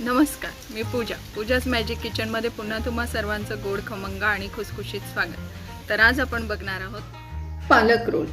नमस्कार मी पूजा. पूजाच मॅजिक किचनमध्ये पुन्हा तुम्हा सर्वांचं गोड खमंग आणि खुसखुशीत स्वागत. तर आज आपण बघणार आहोत पालक रोल.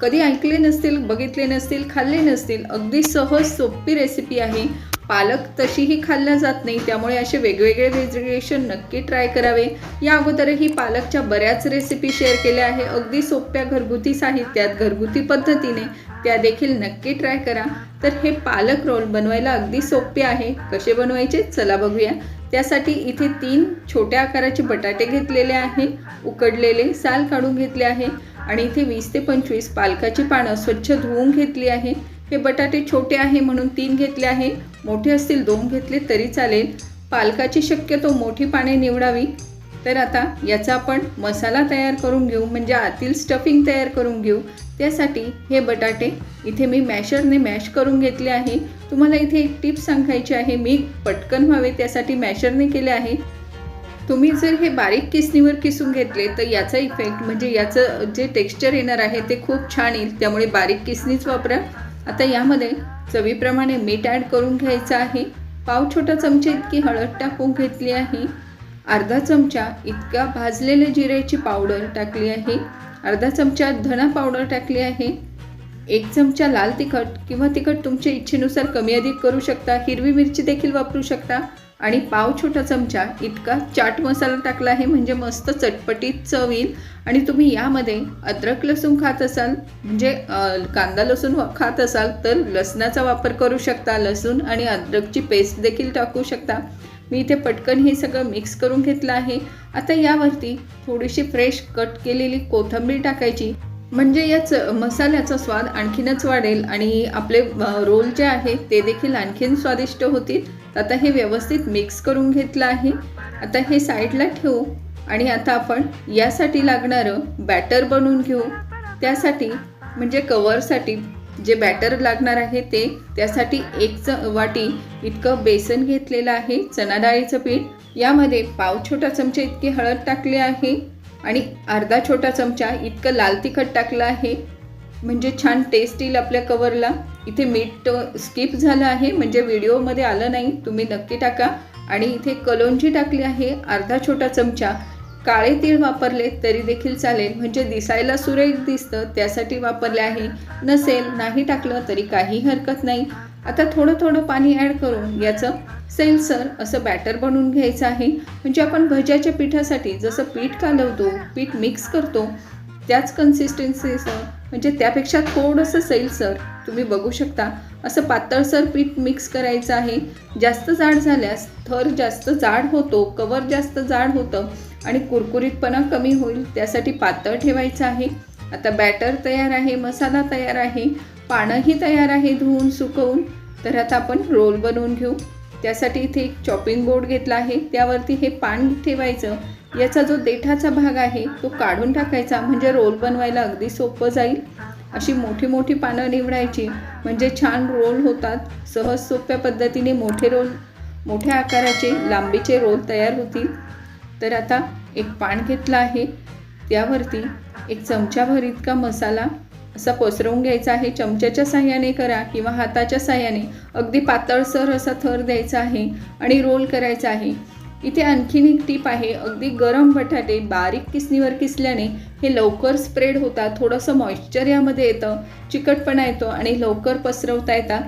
कधी ऐकले नसतील बघितले नसतील खाल्ले नसतील अगदी सहज सोपी रेसिपी आहे. पालक तशीही खाल्ल्या जात नाही त्यामुळे असे वेगवेगळे व्हेजिटेशन नक्की ट्राय करावे. या अगोदरही पालकच्या बऱ्याच रेसिपी शेअर केल्या आहे अगदी सोप्या घरगुती साहित्यात घरगुती पद्धतीने त्या देखील नक्की ट्राय करा. तर हे पालक रोल बनवायला अगदी सोपे आहे. कसे बनवायचे? चला बघूया. त्यासाठी इथे तीन छोट्या आकाराचे बटाटे घेतलेले आहे उकडलेले साल काढून घेतले आहे. आणि इथे वीस ते पंचवीस पालकाची पानं स्वच्छ धुवून घेतली आहे. हे बटाटे छोटे आहे म्हणून तीन घेतले आहे. मोठे असतील दोन घेतले तरी चालेल. पालकाची शक्यतो मोठी पाने निवडावी. तर आता याचा आपण मसाला तयार करून घेऊ म्हणजे आतील स्टफिंग तयार करून घेऊ. त्यासाठी हे बटाटे इथे मी मॅशरने मॅश करून घेतले आहे. तुम्हाला इथे एक टिप सांगायची आहे मी पटकन व्हावे त्यासाठी मॅशरने केले आहे. तुम्ही जर हे बारीक किसणीवर किसून घेतले तर याचा इफेक्ट म्हणजे याचं जे टेक्स्चर येणार आहे ते खूप छान येईल. त्यामुळे बारीक किसणीच वापरा. आता यामध्ये चवीप्रमाणे मीठ ॲड करून घ्यायचं आहे. पाव छोटा चमचा इतकी हळद टाकून घेतली आहे. अर्धा चमचा इतका भाजलेले जिऱ्याची पावडर टाकली आहे. अर्धा चमचा धना पावडर टाकली आहे. एक चमचा लाल तिखट किंवा तिखट तुमच्या इच्छेनुसार कमी अधिक करू शकता. हिरवी मिरची देखील वापरू शकता. आणि पाव छोटा चमचा इतका चाट मसाला टाकला आहे म्हणजे मस्त चटपटीत चव येईल. आणि तुम्ही यामध्ये अद्रक लसूण खात असाल म्हणजे कांदा लसूण खात असाल तर लसणाचा वापर करू शकता. लसूण आणि अद्रकची पेस्ट देखील टाकू शकता. मी इथे पटकन हे सगळं मिक्स करून घेतलं आहे. आता यावरती थोडीशी फ्रेश कट केलेली कोथिंबीर टाकायची. म्हणजे याच मसाल्याचा स्वाद आणखीनच वाढेल आणि आपले रोल जे आहे ते देखील आणखीन स्वादिष्ट होतील. आता हे व्यवस्थित मिक्स करून घेतलं आहे. आता हे साईडला ठेवू आणि आता आपण यासाठी लागणारं बॅटर बनवून घेऊ. त्यासाठी म्हणजे कवरसाठी जे बॅटर लागणार आहे ते त्यासाठी एक च वाटी इतकं बेसन घेतलेलं आहे चना डाळीचं पीठ. यामध्ये पाव छोटा चमचा इतकी हळद टाकली आहे आणि अर्धा छोटा चमचा इतकं लाल तिखट टाकलं आहे. म्हणजे छान टेस्ट येईल आपल्या कवरला इथे मीठ स्किप झालं आहे म्हणजे व्हिडिओमध्ये आलं नाही तुम्ही नक्की टाका. आणि इथे कलोंजी टाकली आहे अर्धा छोटा चमचा. काळे तीळ वापरले तरी देखील चालेल म्हणजे दिसायला सुरेख दिसतं त्यासाठी वापरले आहे. नसेल नाही टाकलं तरी काही हरकत नाही. आता थोडं थोडं पाणी ॲड करून याचं सेलसर असं बॅटर बनवून घ्यायचं आहे. म्हणजे आपण भज्याच्या पिठासाठी जसं पीठ कालवतो पीठ मिक्स करतो त्याच कन्सिस्टन्सीचं म्हणजे त्यापेक्षा थोडंसं सैलसर तुम्ही बघू शकता. असं पातळसर पीठ मिक्स करायचं आहे. जास्त जाड झाल्यास थर जास्त जाड होतो कवर जास्त जाड होतं आणि कुरकुरीतपणा कमी होईल त्यासाठी पातळ ठेवायचं आहे. आता बॅटर तयार आहे मसाला तयार आहे पानंही तयार आहे धुवून सुकवून. तर आता आपण रोल बनवून घेऊ. त्यासाठी इथे एक चॉपिंग बोर्ड घेतला आहे. त्यावरती हे पान ठेवायचं. याचा जो देठाचा भाग आहे तो काढून टाकायचा. म्हणजे रोल बनवायला अगदी सोपं जाईल. अशी मोठी मोठी पानं निवडायची. म्हणजे छान रोल होतात. सहज सोप्या पद्धतीने मोठे रोल मोठ्या आकाराचे लांबीचे रोल तयार होतील. तर आता एक पान घेतलं आहे. त्यावरती एक चमचाभर इतका मसाला असा पसरवून घ्यायचा आहे. चमच्याच्या साह्याने करा किंवा हाताच्या साह्याने. अगदी पातळसर असा थर द्यायचा आहे आणि रोल करायचा आहे. इथे आणखीन एक टीप आहे अगदी गरम बटाटे बारीक किसणीवर किसल्याने हे लवकर स्प्रेड होतात थोडंसं मॉइश्चर यामध्ये येतं चिकटपणा येतो आणि लवकर पसरवता येतात.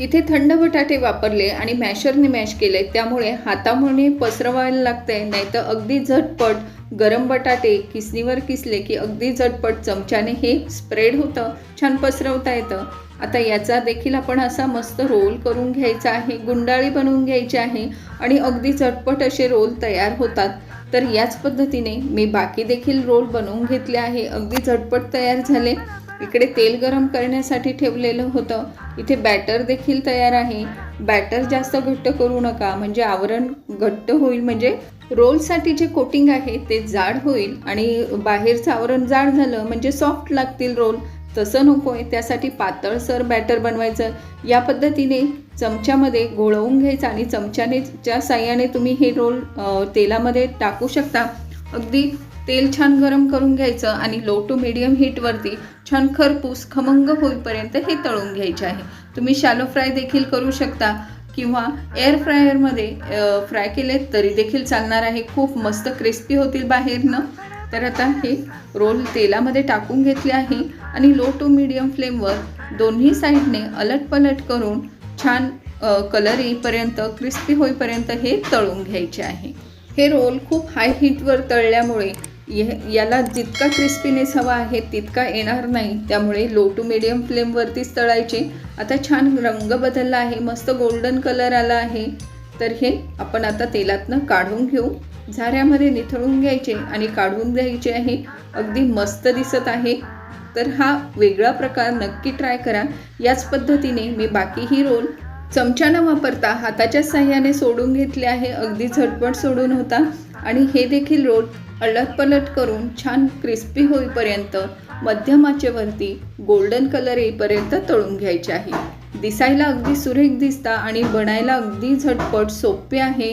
इथे थंड बटाटे वापरले आणि मॅशरने मॅश केले त्यामुळे हातामुळे पसरवायला लागते नाहीतर अगदी झटपट गरम बटाटे किसणीवर किसले की अगदी झटपट चमच्याने हे स्प्रेड होतं छान पसरवता येतं. आता याचा देखील आपण असा मस्त रोल करून घ्यायचा आहे गुंडाळी बनवून घ्यायची आहे आणि अगदी झटपट असे रोल तयार होतात. तर याच पद्धतीने मी बाकी देखील रोल बनवून घेतले आहे अगदी झटपट तयार झाले. इकडे तेल गरम करण्यासाठी ठेवलेलं होतं. इथे बॅटर देखील तयार आहे. बॅटर जास्त घट्ट करू नका म्हणजे आवरण घट्ट होईल म्हणजे रोलसाठी जे कोटिंग आहे ते जाड होईल आणि बाहेरचं आवरण जाड झालं म्हणजे सॉफ्ट लागतील रोल. तसं नको आहे त्यासाठी पातळसर बॅटर बनवायचं. या पद्धतीने चमच्यामध्ये घोळवून घ्यायचं आणि चमच्याने च्या साह्याने तुम्ही हे रोल तेलामध्ये टाकू शकता अगदी तेल छान गरम करून घ्यायचं आणि लो टू मिडियम हीटवरती छान खरपूस खमंग होईपर्यंत हे तळून घ्यायचे आहे. तुम्ही शॅलो फ्राय देखील करू शकता किंवा एअर फ्रायरमध्ये फ्राय केले तरी देखील चालणार आहे. खूप मस्त क्रिस्पी होतील बाहेरनं. तर आता हे रोल तेलामध्ये टाकून घेतले आहे आणि लो टू मीडियम फ्लेमवर दोन्ही साईडने अलटपलट करून छान कलर येईपर्यंत क्रिस्पी होईपर्यंत हे तळून घ्यायचे आहे. हे रोल खूप हाय हीटवर तळल्यामुळे ये- याला जितका क्रिस्पीनेस हवा आहे तितका येणार नाही. त्यामुळे लो टू मिडियम फ्लेमवरतीच तळायचे. आता छान रंग बदलला आहे मस्त गोल्डन कलर आला आहे. तर हे आपण आता तेलातनं काढून घेऊ. झाऱ्यामध्ये निथळून घ्यायचे आणि काढून द्यायचे आहे. अगदी मस्त दिसत आहे. तर हा वेगळा प्रकार नक्की ट्राय करा. याच पद्धतीने मी बाकीही रोल चमचा न वापरता हाताच्या साह्याने सोडून घेतले आहे. अगदी झटपट सोडून होता. आणि हे देखील रोल अलटपलट करून छान क्रिस्पी होईपर्यंत मध्यमाचेवरती गोल्डन कलर येईपर्यंत तळून घ्यायचे आहे. दिसायला अगदी सुरेख दिसता आणि बनायला अगदी झटपट सोपे आहे.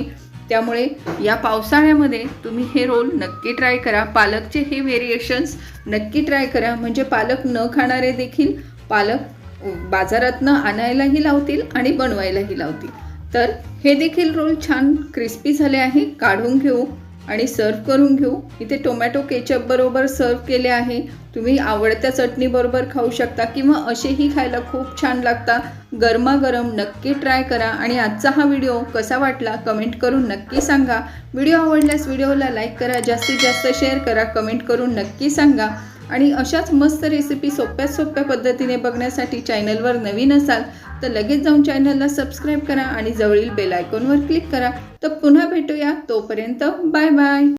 त्यामुळे या पावसाळ्यामध्ये तुम्ही हे रोल नक्की ट्राय करा. पालकचे हे व्हेरिएशन्स नक्की ट्राय करा. म्हणजे पालक न खाणारे देखील पालक बाजारातनं आणायलाही लावतील आणि बनवायलाही लावतील. तर हे देखील रोल छान क्रिस्पी झाले आहे. काढून घेऊ. आणि सर्व करून घेऊ. इथे टोमॅटो केचपबरोबर सर्व्ह सर्व केले आहे. तुम्ही आवडत्या चटणीबरोबर खाऊ शकता किंवा असेही खायला खूप छान लागतात गरमागरम नक्की ट्राय करा आणि आजचा हा व्हिडिओ कसा वाटला कमेंट करून नक्की सांगा. व्हिडिओ आवडल्यास व्हिडिओला लाईक करा जास्तीत जास्त शेअर करा कमेंट करून नक्की सांगा. आणि अशाच मस्त रेसिपी सोप्या सोप्या पद्धतीने बघण्यासाठी चॅनलवर नवीन असाल तर लगेच जाऊन चॅनलला सबस्क्राईब करा आणि जवळील बेल आयकॉनवर क्लिक करा. तर पुन्हा भेटूया. तोपर्यंत बाय बाय